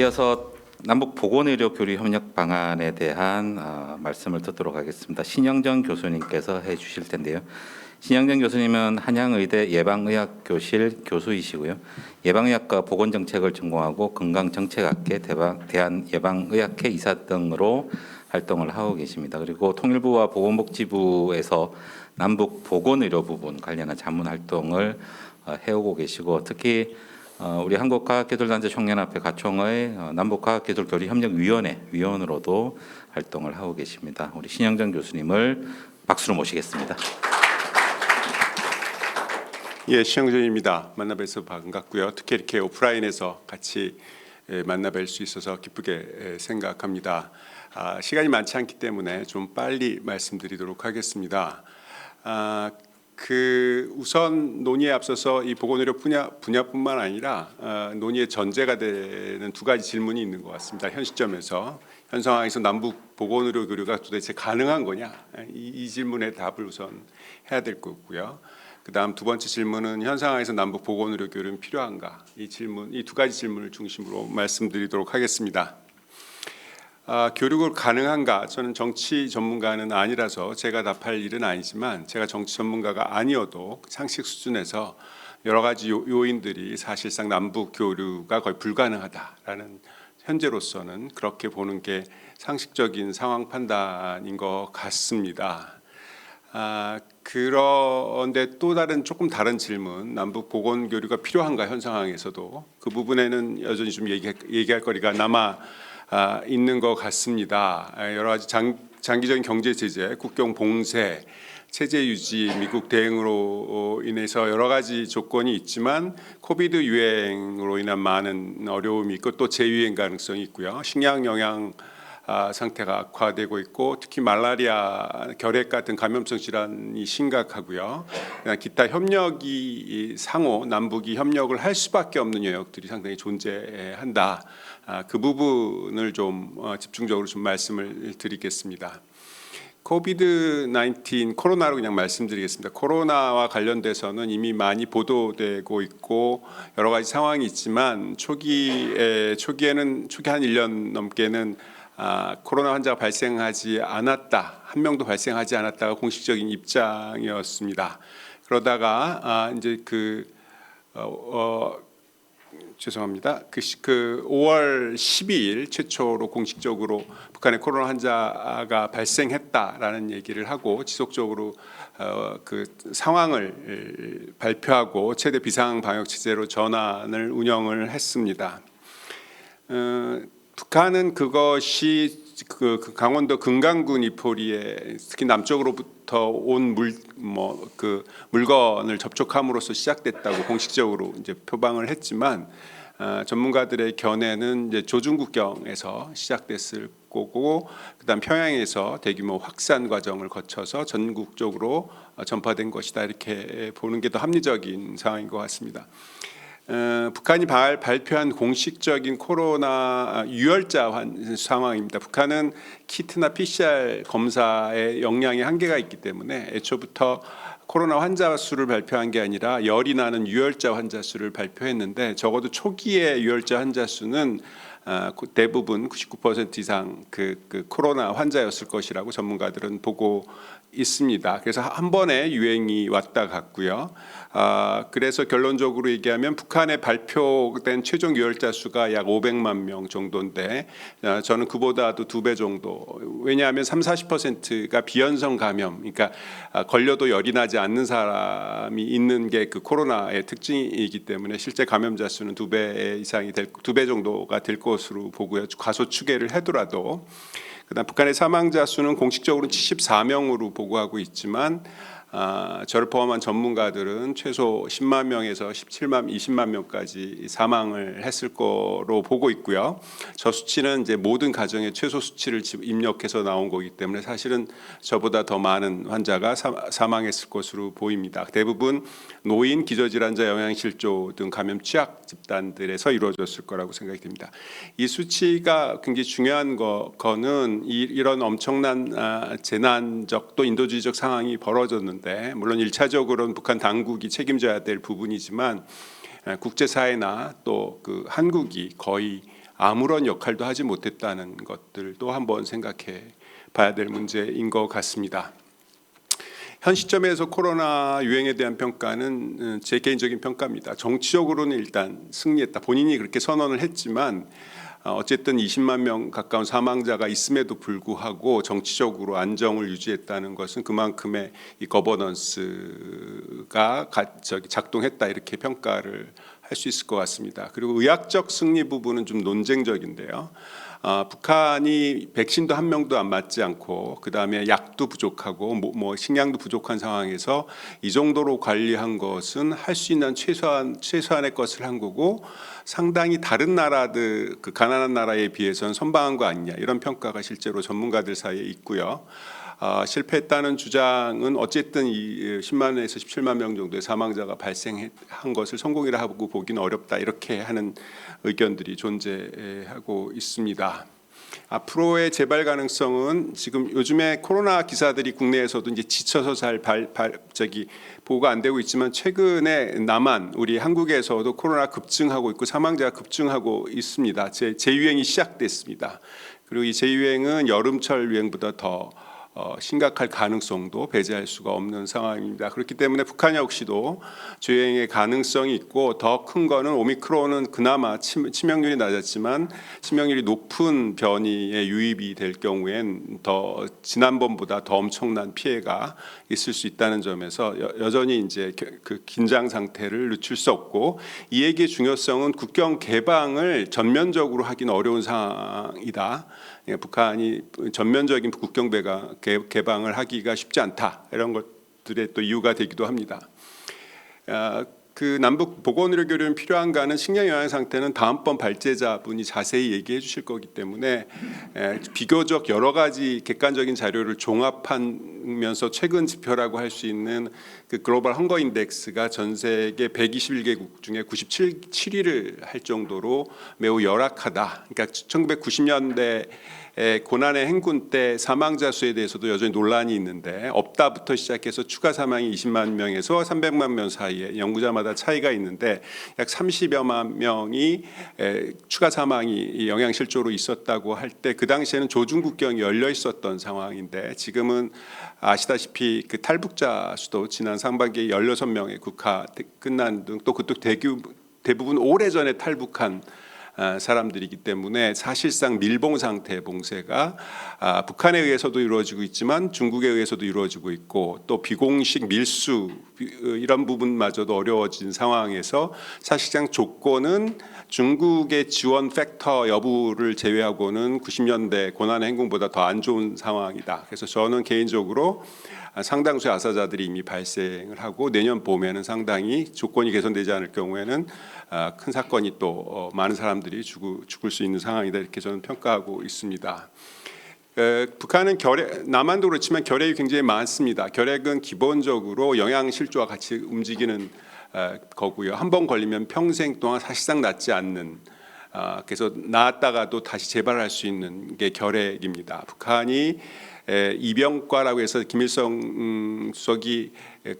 이어서 남북 보건의료 교류 협력 방안에 대한 어, 말씀을 듣도록 하겠습니다. 신영정 교수님께서 해주실 텐데요. 신영정 교수님은 한양의대 예방의학교실 교수이시고요. 예방의학과 보건정책을 전공하고 건강정책학회 대한예방의학회 이사 등으로 활동을 하고 계십니다. 그리고 통일부와 보건복지부에서 남북 보건의료 부분 관련한 자문 활동을 어, 해오고 계시고 특히 어, 우리 한국과학기술단체 총연합회 가총의 어, 남북과학기술교류협력위원회 위원으로도 활동을 하고 계십니다. 우리 신영정 교수님을 박수로 모시겠습니다. 예, 시영준입니다. 만나뵈서 반갑고요. 특히 이렇게 오프라인에서 같이 예, 만나뵐 수 있어서 기쁘게 예, 생각합니다. 아, 시간이 많지 않기 때문에 좀 빨리 말씀드리도록 하겠습니다. 아, 그 우선 논의에 앞서서 이 보건의료 분야 분야뿐만 아니라 아, 논의의 전제가 되는 두 가지 질문이 있는 것 같습니다. 현 시점에서 현 상황에서 남북 보건의료 교류가 도대체 가능한 거냐 이, 이 질문에 답을 우선 해야 될 거고요. 그다음 두 번째 질문은 현 상황에서 남북 보건의료 교류는 필요한가? 이 질문, 이 두 가지 질문을 중심으로 말씀드리도록 하겠습니다. 아, 교류가 가능한가? 저는 정치 전문가는 아니라서 제가 답할 일은 아니지만 제가 정치 전문가가 아니어도 상식 수준에서 여러 가지 요, 요인들이 사실상 남북 교류가 거의 불가능하다라는 현재로서는 그렇게 보는 게 상식적인 상황 판단인 것 같습니다. 아, 그런데 또 다른 조금 다른 질문, 남북 보건 교류가 필요한가 현 상황에서도 그 부분에는 여전히 좀 얘기, 얘기할 거리가 남아 아, 있는 것 같습니다. 아, 여러 가지 장, 장기적인 경제 제재, 국경 봉쇄, 체제 유지, 미국 대응으로 인해서 여러 가지 조건이 있지만 코비드 유행으로 인한 많은 어려움이 있고 또 재유행 가능성이 있고요. 식량 아, 상태가 악화되고 있고 특히 말라리아, 결핵 같은 감염성 질환이 심각하고요. 기타 협력이 이 상호 남북이 협력을 할 수밖에 없는 영역들이 상당히 존재한다. 아, 그 부분을 좀 어, 집중적으로 좀 말씀을 드리겠습니다. 코비드 19 코로나로 그냥 말씀드리겠습니다. 코로나와 관련돼서는 이미 많이 보도되고 있고 여러 가지 상황이 있지만 초기에 초기에는 초기 한 1년 넘게는 아, 코로나 환자가 발생하지 않았다 한 명도 발생하지 않았다가 공식적인 입장이었습니다. 그러다가 아, 이제 그 어, 어, 죄송합니다. 그, 시- 그 5월 12일 최초로 공식적으로 북한의 코로나 환자가 발생했다라는 얘기를 하고 지속적으로 어, 그 상황을 발표하고 최대 비상 방역 체제로 전환을 운영을 했습니다. 어, 북한은 그것이 그, 그 강원도 금강군 이포리에 특히 남쪽으로부터 온 물 뭐 그 물건을 접촉함으로써 시작됐다고 공식적으로 이제 표방을 했지만 어, 전문가들의 견해는 이제 조중국경에서 시작됐을 거고 그다음 평양에서 대규모 확산 과정을 거쳐서 전국적으로 어, 전파된 것이다 이렇게 보는 게 더 합리적인 상황인 것 같습니다. 어, 북한이 발, 발표한 공식적인 코로나 유혈자 환, 상황입니다. 북한은 키트나 PCR 검사의 역량이 한계가 있기 때문에 애초부터 코로나 환자 수를 발표한 게 아니라 열이 나는 유혈자 환자 수를 발표했는데 적어도 초기의 유혈자 환자 수는 대부분 99% 이상 그, 그 코로나 환자였을 것이라고 전문가들은 보고 있습니다. 그래서 한 번에 유행이 왔다 갔고요. 아, 그래서 결론적으로 얘기하면 북한에 발표된 최종 유혈자 수가 약 500만 명 정도인데 아, 저는 그보다도 두 배 정도. 왜냐하면 3, 40%가 비연성 감염, 그러니까 아, 걸려도 열이 나지 않는 사람이 있는 게 그 코로나의 특징이기 때문에 실제 감염자 수는 두 배 이상이 될 두 배 정도가 될 것 으로 보고요. 과소 추계를 해더라도 그다음 북한의 사망자 수는 공식적으로는 74명으로 보고하고 있지만 아, 저를 포함한 전문가들은 최소 10만 명에서 17만 20만 명까지 사망을 했을 거로 보고 있고요. 저 수치는 이제 모든 가정의 최소 수치를 집- 입력해서 나온 거기 때문에 사실은 저보다 더 많은 환자가 사, 사망했을 것으로 보입니다. 대부분 노인, 기저질환자, 영양실조 등 감염 취약 집단들에서 이루어졌을 거라고 생각이 됩니다. 이 수치가 굉장히 중요한 거, 거는 이, 이런 엄청난 아, 재난적 또 인도주의적 상황이 벌어졌는 데 물론 일차적으로는 북한 당국이 책임져야 될 부분이지만 아, 국제사회나 또 그 한국이 거의 아무런 역할도 하지 못했다는 것들도 한번 생각해 봐야 될 문제인 것 같습니다. 현 시점에서 코로나 유행에 대한 평가는 음, 제 개인적인 평가입니다. 정치적으로는 일단 승리했다. 본인이 그렇게 선언을 했지만 어, 어쨌든 20만 명 가까운 사망자가 있음에도 불구하고 정치적으로 안정을 유지했다는 것은 그만큼의 이 거버넌스가 작동했다 이렇게 평가를 할 수 있을 것 같습니다. 그리고 의학적 승리 부분은 좀 논쟁적인데요. 아, 북한이 백신도 한 명도 안 맞지 않고 그 다음에 약도 부족하고 뭐, 뭐 식량도 부족한 상황에서 이 정도로 관리한 것은 할 수 있는 최소한 최소한의 것을 한 거고 상당히 다른 나라들 그 가난한 나라에 비해서는 선방한 거 아니냐 이런 평가가 실제로 전문가들 사이에 있고요. 아, 실패했다는 주장은 어쨌든 이 10만에서 17만 명 정도의 사망자가 발생한 것을 성공이라 하고 보기는 어렵다 이렇게 하는 의견들이 존재하고 있습니다. 앞으로의 재발 가능성은 지금 요즘에 코로나 기사들이 국내에서도 이제 지쳐서 잘 발, 발, 저기 보고가 안 되고 있지만 최근에 남한 우리 한국에서도 코로나 급증하고 있고 사망자가 급증하고 있습니다. 제 재유행이 시작됐습니다. 그리고 이 재유행은 여름철 유행보다 더 어, 심각할 가능성도 배제할 수가 없는 상황입니다. 그렇기 때문에 북한 역시도 주행의 가능성이 있고 더 큰 거는 오미크론은 그나마 치, 치명률이 낮았지만 치명률이 높은 변이에 유입이 될 경우엔 더 지난번보다 더 엄청난 피해가 있을 수 있다는 점에서 여, 여전히 이제 겨- 그 긴장 상태를 늦출 수 없고 이 얘기의 중요성은 국경 개방을 전면적으로 하기는 어려운 상황이다. 예, 북한이 전면적인 국경 배가 개- 개방을 하기가 쉽지 않다 이런 것들의 또 이유가 되기도 합니다. 아, 그 남북 보건의료 교류는 필요한가는 식량 영양 상태는 다음번 발제자분이 자세히 얘기해 주실 거기 때문에 에, 비교적 여러 가지 객관적인 자료를 종합하면서 최근 지표라고 할 수 있는 그 글로벌 헝거 인덱스가 전 세계 121개국 중에 97위를 할 정도로 매우 열악하다. 그러니까 1990년대 에, 고난의 행군 때 사망자 수에 대해서도 여전히 논란이 있는데 없다부터 시작해서 추가 사망이 20만 명에서 300만 명 사이에 연구자마다 차이가 있는데 약 30여만 명이 에, 추가 사망이 이 영양실조로 있었다고 할 때 그 당시에는 조중 국경이 열려 있었던 상황인데 지금은 아시다시피 그 탈북자 수도 지난 상반기에 16명의 국화 끝난 등 또 그쪽 대규 대부분 오래전에 탈북한 아, 사람들이기 때문에 사실상 밀봉 상태 봉쇄가 아, 북한에 의해서도 이루어지고 있지만 중국에 의해서도 이루어지고 있고 또 비공식 밀수 비- 어, 이런 부분마저도 어려워진 상황에서 사실상 조건은 중국의 지원 팩터 여부를 제외하고는 90년대 고난 행군보다 더 안 좋은 상황이다. 그래서 저는 개인적으로 아, 상당수의 아사자들이 이미 발생을 하고 내년 봄에는 상당히 조건이 개선되지 않을 경우에는 아, 큰 사건이 또 어, 많은 사람들이 죽을, 수 있는 상황이다 이렇게 저는 평가하고 있습니다. 에, 북한은 결핵, 남한도 그렇지만 결핵이 굉장히 많습니다. 결핵은 기본적으로 영양실조와 같이 움직이는 에, 거고요. 한 번 걸리면 평생 동안 사실상 낫지 않는 아, 그래서 나았다가도 다시 재발할 수 있는 게 결핵입니다. 북한이 에, 이병과라고 해서 김일성 음, 수석이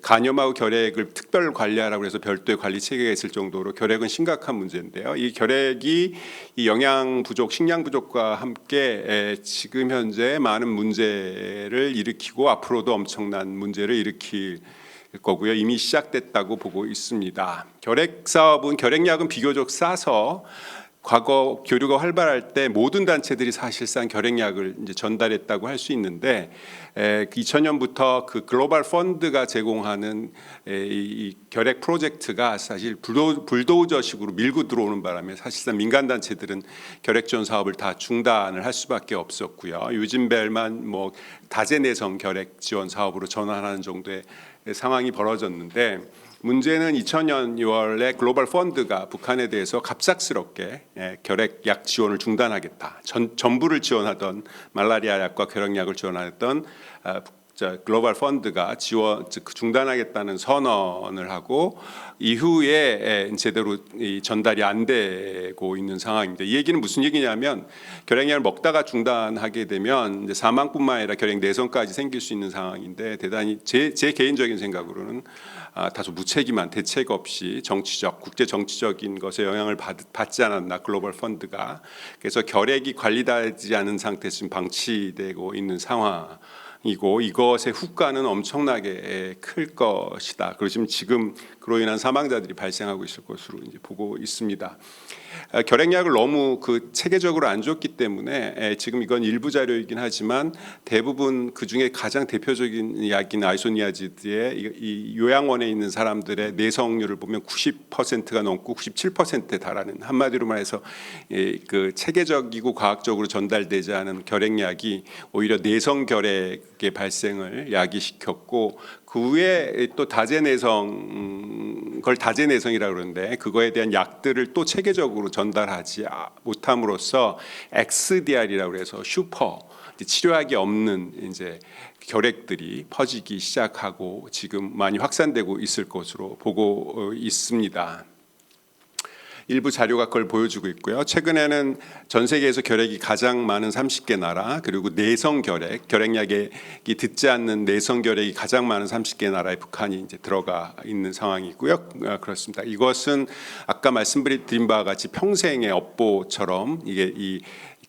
간염하고 결핵을 특별 관리하라고 해서 별도의 관리 체계가 있을 정도로 결핵은 심각한 문제인데요. 이 결핵이 이 영양 부족, 식량 부족과 함께 에, 지금 현재 많은 문제를 일으키고 앞으로도 엄청난 문제를 일으킬 거고요. 이미 시작됐다고 보고 있습니다. 결핵 사업은 결핵약은 비교적 싸서 과거 교류가 활발할 때 모든 단체들이 사실상 결핵약을 이제 전달했다고 할 수 있는데 에, 2000년부터 그 글로벌 펀드가 제공하는 에, 이, 이 결핵 프로젝트가 사실 불도, 불도저식으로 밀고 들어오는 바람에 사실상 민간 단체들은 결핵 지원 사업을 다 중단을 할 수밖에 없었고요. 유진벨만 뭐 다재내성 결핵 지원 사업으로 전환하는 정도의 상황이 벌어졌는데 문제는 2000년 6월에 글로벌 펀드가 북한에 대해서 갑작스럽게 예, 결핵약 지원을 중단하겠다. 전, 전부를 지원하던 말라리아 약과 결핵약을 지원하던 아, 글로벌 펀드가 지원 즉 중단하겠다는 선언을 하고 이후에 에, 제대로 이 전달이 안 되고 있는 상황입니다. 이 얘기는 무슨 얘기냐면 결핵약을 먹다가 중단하게 되면 이제 사망뿐만 아니라 결핵 내성까지 생길 수 있는 상황인데 대단히 제, 제 개인적인 생각으로는 아, 다소 무책임한 대책 없이 정치적 국제 정치적인 것에 영향을 받, 받지 않았나 글로벌 펀드가 그래서 결핵이 관리되지 않은 상태에서 지금 방치되고 있는 상황. 이고 이것의 후과는 엄청나게 클 것이다. 그리고 지금 그로 인한 사망자들이 발생하고 있을 것으로 이제 보고 있습니다. 아, 결핵약을 너무 그 체계적으로 안 줬기 때문에 에, 지금 이건 일부 자료이긴 하지만 대부분 그 중에 가장 대표적인 약인 아이소니아지드의 이, 이 요양원에 있는 사람들의 내성률을 보면 90%가 넘고 97%에 달하는 한마디로 말해서 예, 그 체계적이고 과학적으로 전달되지 않은 결핵약이 오히려 내성 결핵 의 발생을 야기시켰고 그 후에 또 다제내성 음, 그걸 다제내성이라고 그러는데 그거에 대한 약들을 또 체계적으로 전달하지 아- 못함으로써 XDR이라고 해서 슈퍼 치료약이 없는 이제 결핵들이 퍼지기 시작하고 지금 많이 확산되고 있을 것으로 보고 어, 있습니다. 일부 자료가 그걸 보여주고 있고요. 최근에는 전 세계에서 결핵이 가장 많은 30개 나라 그리고 내성 결핵, 결핵약이 듣지 않는 내성 결핵이 가장 많은 30개 나라에 북한이 이제 들어가 있는 상황이고요. 아, 그렇습니다. 이것은 아까 말씀드린 바와 같이 평생의 업보처럼 이게 이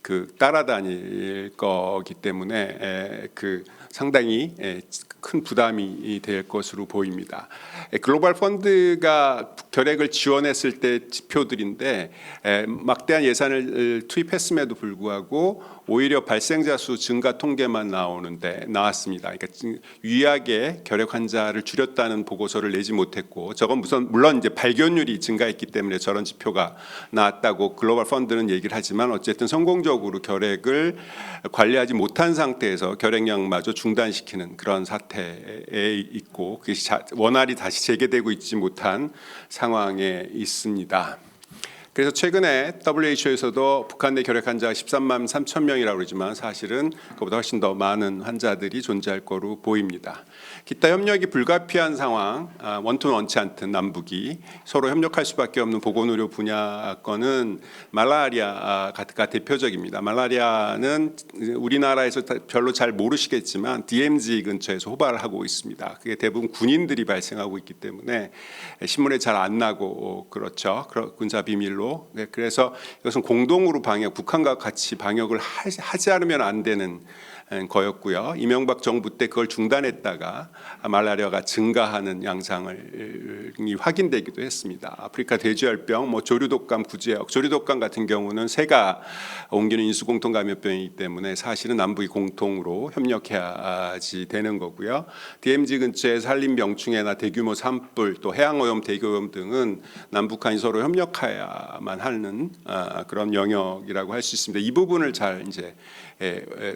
그 따라다닐 거기 때문에 에, 그 상당히 에, 큰 부담이 될 것으로 보입니다. 에, 글로벌 펀드가 결핵을 지원했을 때 지표들인데 에, 막대한 예산을 투입했음에도 불구하고 오히려 발생자 수 증가 통계만 나오는데 나왔습니다. 그러니까 유의하게 결핵 환자를 줄였다는 보고서를 내지 못했고 저건 우선 물론 이제 발견율이 증가했기 때문에 저런 지표가 나왔다고 글로벌 펀드는 얘기를 하지만 어쨌든 성공적으로 결핵을 관리하지 못한 상태에서 결핵약마저 중단시키는 그런 사태에 있고 자- 원활히 다시 재개되고 있지 못한 상황에 있습니다. 그래서 최근에 WHO에서도 북한 내 결핵 환자가 13만 3천 명이라고 그러지만 사실은 그보다 훨씬 더 많은 환자들이 존재할 거로 보입니다. 기타 협력이 불가피한 상황, 아, 원투는 원치 않든 남북이 서로 협력할 수밖에 없는 보건의료 분야권은 말라리아가 대표적입니다. 말라리아는 우리나라에서 다- 별로 잘 모르시겠지만 DMZ 근처에서 호발을 하고 있습니다. 그게 대부분 군인들이 발생하고 있기 때문에 신문에 잘 안 나고 그렇죠. 그런 군사 비밀로. 네, 그래서 이것은 공동으로 방역, 북한과 같이 방역을 하- 하지 않으면 안 되는 에, 거였고요. 이명박 정부 때 그걸 중단했다가 말라리아가 증가하는 양상을 이 확인되기도 했습니다. 아프리카 돼지열병, 뭐 조류독감 구제역, 조류독감 같은 경우는 새가 옮기는 인수공통 감염병이기 때문에 사실은 남북이 공통으로 협력해야지 되는 거고요. DMZ 근처의 산림 병충해나 대규모 산불, 또 해양오염, 대기오염 등은 남북한이 서로 협력해야만 하는 아, 그런 영역이라고 할 수 있습니다. 이 부분을 잘 이제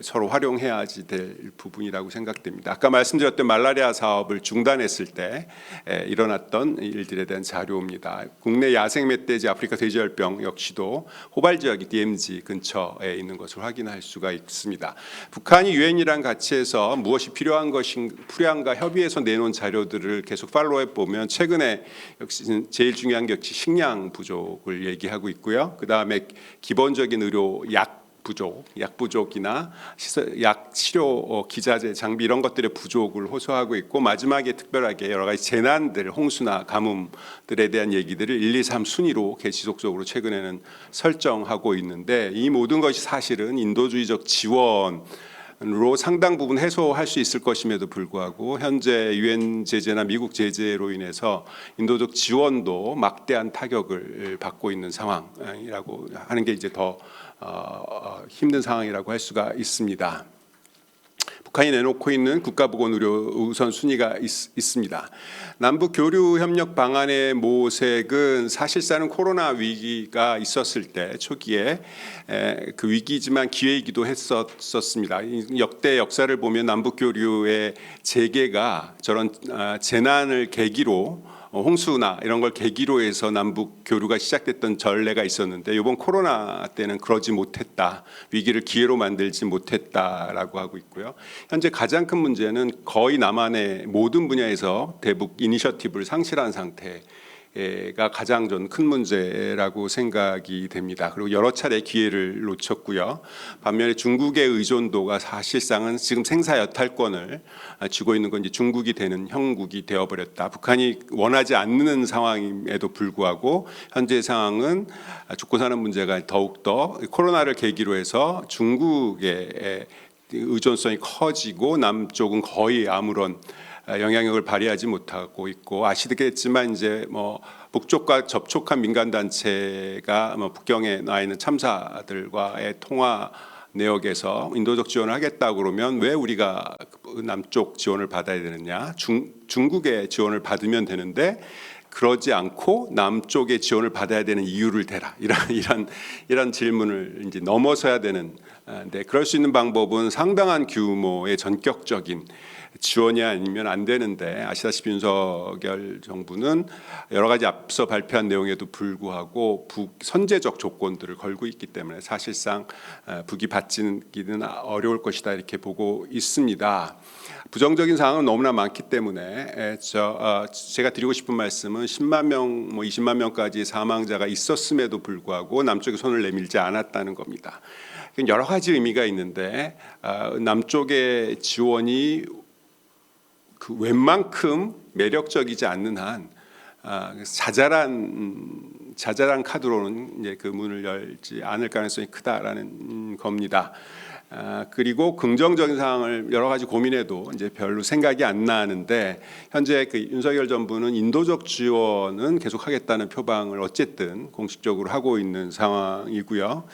서로 활용해야지 될 부분이라고 생각됩니다. 아까 말씀드렸던 말라리아 사업을 중단했을 때 에, 일어났던 일들에 대한 자료입니다. 국내 야생 멧돼지 아프리카 돼지열병 역시도 호발 지역이 DMZ 근처에 있는 것을 확인할 수가 있습니다. 북한이 유엔이랑 같이 해서 무엇이 필요한 것인 필요한가 협의해서 내놓은 자료들을 계속 팔로우해 보면 최근에 역시 제일 중요한 게 역시 식량 부족을 얘기하고 있고요. 그 다음에 기본적인 의료 약 부족, 약 부족이나 시설, 약 치료 어, 기자재 장비 이런 것들의 부족을 호소하고 있고 마지막에 특별하게 여러 가지 재난들, 홍수나 가뭄들에 대한 얘기들을 1, 2, 3 순위로 개 지속적으로 최근에는 설정하고 있는데 이 모든 것이 사실은 인도주의적 지원 로 상당 부분 해소할 수 있을 것임에도 불구하고 현재 유엔 제재나 미국 제재로 인해서 인도적 지원도 막대한 타격을 받고 있는 상황이라고 하는 게 이제 더 힘든 상황이라고 할 수가 있습니다. 북한이 내놓고 있는 국가보건 의료 우선 순위가 있, 있습니다. 남북 교류 협력 방안의 모색은 사실상은 코로나 위기가 있었을 때 초기에 에, 그 위기지만 기회이기도 했었습니다. 이 역대 역사를 보면 남북 교류의 재개가 저런 아, 재난을 계기로 어, 홍수나 이런 걸 계기로 해서 남북 교류가 시작됐던 전례가 있었는데 이번 코로나 때는 그러지 못했다. 위기를 기회로 만들지 못했다라고 하고 있고요. 현재 가장 큰 문제는 거의 남한의 모든 분야에서 대북 이니셔티브를 상실한 상태. 가 가장 전 큰 문제라고 생각이 됩니다. 그리고 여러 차례 기회를 놓쳤고요. 반면에 중국의 의존도가 사실상은 지금 생사 여탈권을 쥐고 있는 건 이제 중국이 되는 형국이 되어버렸다. 북한이 원하지 않는 상황임에도 불구하고 현재 상황은 죽고 사는 문제가 더욱 더 코로나를 계기로 해서 중국의 의존성이 커지고 남쪽은 거의 아무런 영향력을 발휘하지 못하고 있고 아시겠지만 이제 뭐 북쪽과 접촉한 민간 단체가 뭐 북경에 나 있는 참사들과의 통화 내역에서 인도적 지원을 하겠다고 그러면 왜 우리가 그 남쪽 지원을 받아야 되느냐? 중, 중국의 지원을 받으면 되는데 그러지 않고 남쪽의 지원을 받아야 되는 이유를 대라 이런 이런 이런 질문을 이제 넘어서야 되는 데 그럴 수 있는 방법은 상당한 규모의 전격적인 지원이 아니면 안 되는데 아시다시피 윤석열 정부는 여러 가지 앞서 발표한 내용에도 불구하고 북 선제적 조건들을 걸고 있기 때문에 사실상 어, 북이 받지는 어려울 것이다 이렇게 보고 있습니다. 부정적인 상황은 너무나 많기 때문에 에, 저 어, 제가 드리고 싶은 말씀은 10만 명, 뭐 20만 명까지 사망자가 있었음에도 불구하고 남쪽이 손을 내밀지 않았다는 겁니다. 여러 가지 의미가 있는데 어, 남쪽의 지원이 그 웬만큼 매력적이지 않는 한 아, 자잘한 음, 자잘한 카드로는 이제 그 문을 열지 않을 가능성이 크다라는 음, 겁니다. 아, 그리고 긍정적인 상황을 여러 가지 고민해도 이제 별로 생각이 안 나는데 현재 그 윤석열 정부는 인도적 지원은 계속하겠다는 표방을 어쨌든 공식적으로 하고 있는 상황이고요.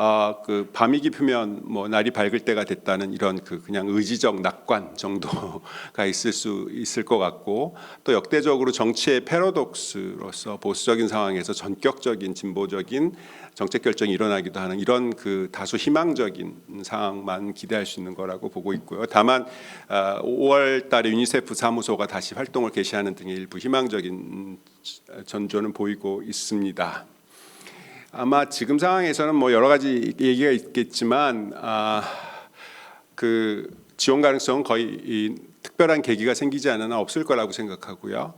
아, 그 밤이 깊으면 뭐 날이 밝을 때가 됐다는 이런 그 그냥 의지적 낙관 정도가 있을 수 있을 것 같고 또 역대적으로 정치의 패러독스로서 보수적인 상황에서 전격적인 진보적인 정책 결정이 일어나기도 하는 이런 그 다소 희망적인 상황만 기대할 수 있는 거라고 보고 있고요. 다만 5월 달에 유니세프 사무소가 다시 활동을 개시하는 등의 일부 희망적인 전조는 보이고 있습니다. 아마 지금 상황에서는 뭐 여러 가지 얘기가 있겠지만 아, 그 지원 가능성은 거의 이 특별한 계기가 생기지 한 없을 거라고 생각하고요.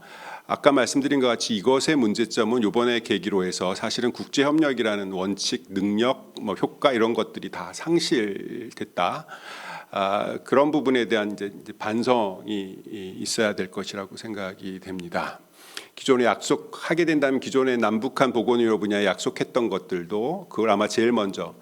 아까 말씀드린 것 같이 이것의 문제점은 이번에 계기로 해서 사실은 국제 협력이라는 원칙, 능력, 뭐 효과 이런 것들이 다 상실됐다. 아, 그런 부분에 대한 이제 반성이 있어야 될 것이라고 생각이 됩니다. 기존에 약속하게 된다면 기존에 남북한 보건의료 분야에 약속했던 것들도 그걸 아마 제일 먼저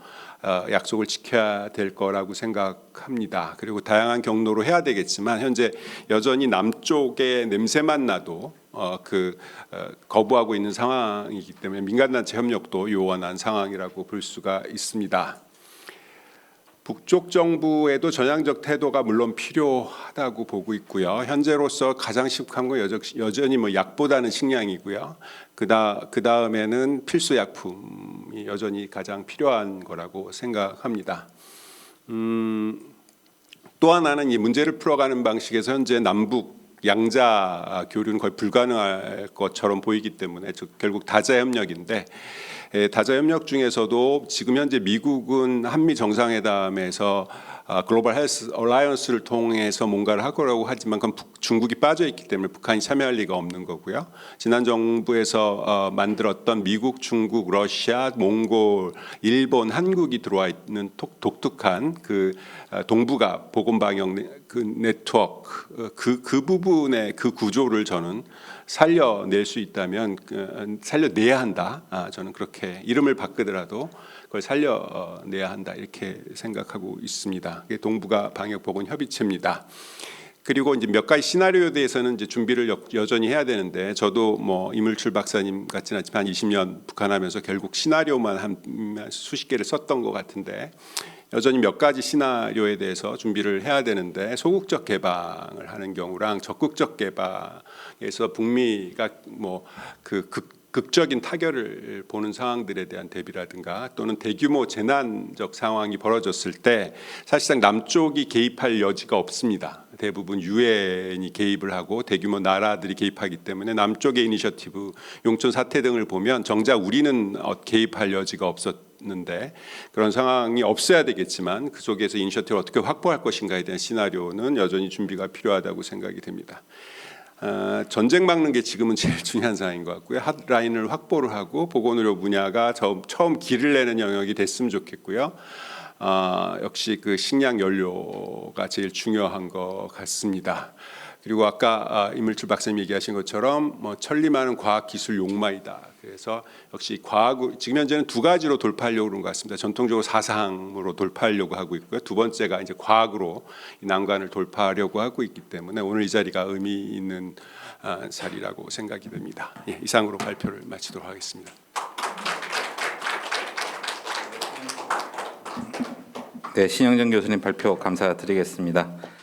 어, 약속을 지켜야 될 거라고 생각합니다. 그리고 다양한 경로로 해야 되겠지만 현재 여전히 남쪽의 냄새만 나도 어, 그 어, 거부하고 있는 상황이기 때문에 민간단체 협력도 요원한 상황이라고 볼 수가 있습니다. 북쪽 정부에도 전향적 태도가 물론 필요하다고 보고 있고요. 현재로서 가장 심각한 건 여전히 뭐 약보다는 식량이고요. 그다 그 다음에는 필수 약품이 여전히 가장 필요한 거라고 생각합니다. 음, 또 하나는 이 문제를 풀어가는 방식에서 현재 남북 양자 교류는 거의 불가능할 것처럼 보이기 때문에 결국 다자 협력인데 예, 다자 협력 중에서도 지금 현재 미국은 한미 정상회담에서 아, 글로벌 헬스 얼라이언스를 통해서 뭔가를 하려고 하지만 그건 중국이 빠져 있기 때문에 북한이 참여할 리가 없는 거고요. 지난 정부에서 어, 만들었던 미국, 중국, 러시아, 몽골, 일본, 한국이 들어와 있는 독특한 그 어, 동북아 보건 방역 그 네트워크 그그 그 부분의 그 구조를 저는 살려낼 수 있다면 그, 살려내야 한다. 아, 저는 그렇게 이름을 바꾸더라도 그걸 살려내야 한다 이렇게 생각하고 있습니다. 동북아 방역 보건 협의체입니다. 그리고 이제 몇 가지 시나리오에 대해서는 이제 준비를 여, 전히 해야 되는데 저도 뭐 이물출 박사님 같지는 않지만 한 20년 북한하면서 결국 시나리오만 한 수십 개를 썼던 것 같은데 여전히 몇 가지 시나리오에 대해서 준비를 해야 되는데 소극적 개방을 하는 경우랑 적극적 개방에서 북미가 뭐 그 극 적인 타결을 보는 상황들에 대한 대비라든가 또는 대규모 재난적 상황이 벌어졌을 때 사실상 남쪽이 개입할 여지가 없습니다. 대부분 유엔이 개입을 하고 대규모 나라들이 개입하기 때문에 남쪽의 이니셔티브 용천 사태 등을 보면 정작 우리는 어, 개입할 여지가 없었 는데 그런 상황이 없어야 되겠지만 그 속에서 이니셔티브를 어떻게 확보할 것인가에 대한 시나리오는 여전히 준비가 필요하다고 생각이 됩니다. 어, 전쟁 막는 게 지금은 제일 중요한 사항인 것 같고요. 핫라인을 확보를 하고 보건의료 분야가 저- 처음 길을 내는 영역이 됐으면 좋겠고요. 아, 역시 그 식량 연료가 제일 중요한 것 같습니다. 그리고 아까 아, 이물출 박사님 얘기하신 것처럼 뭐 천리만은 과학 기술 욕망이다. 그래서 역시 과학 지금 현재는 두 가지로 돌파하려고 그런 것 같습니다. 전통적으로 사상으로 돌파하려고 하고 있고요. 두 번째가 이제 과학으로 이 난관을 돌파하려고 하고 있기 때문에 오늘 이 자리가 의미 있는 아, 자리라고 생각이 됩니다. 예, 이상으로 발표를 마치도록 하겠습니다. 네, 신영정 교수님 발표 감사드리겠습니다.